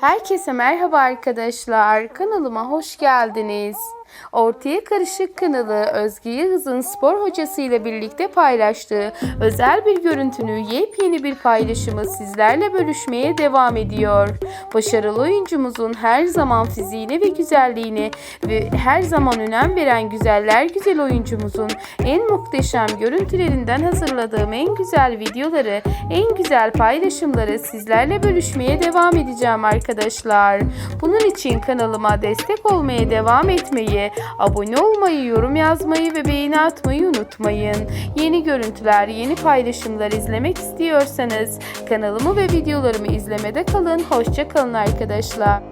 Herkese merhaba arkadaşlar. Kanalıma hoş geldiniz. Ortaya Karışık kanalı Özge Yağız'ın spor hocası ile birlikte paylaştığı özel bir görüntünü yepyeni bir paylaşımı sizlerle bölüşmeye devam ediyor. Başarılı oyuncumuzun her zaman fiziğine ve güzelliğine ve her zaman önem veren güzeller güzel oyuncumuzun en muhteşem görüntülerinden hazırladığım en güzel videoları, en güzel paylaşımları sizlerle bölüşmeye devam edeceğim arkadaşlar. Bunun için kanalıma destek olmaya devam etmeyi, abone olmayı, yorum yazmayı ve beğeni atmayı unutmayın. Yeni görüntüler, yeni paylaşımlar izlemek istiyorsanız kanalımı ve videolarımı izlemede kalın. Hoşça kalın arkadaşlar.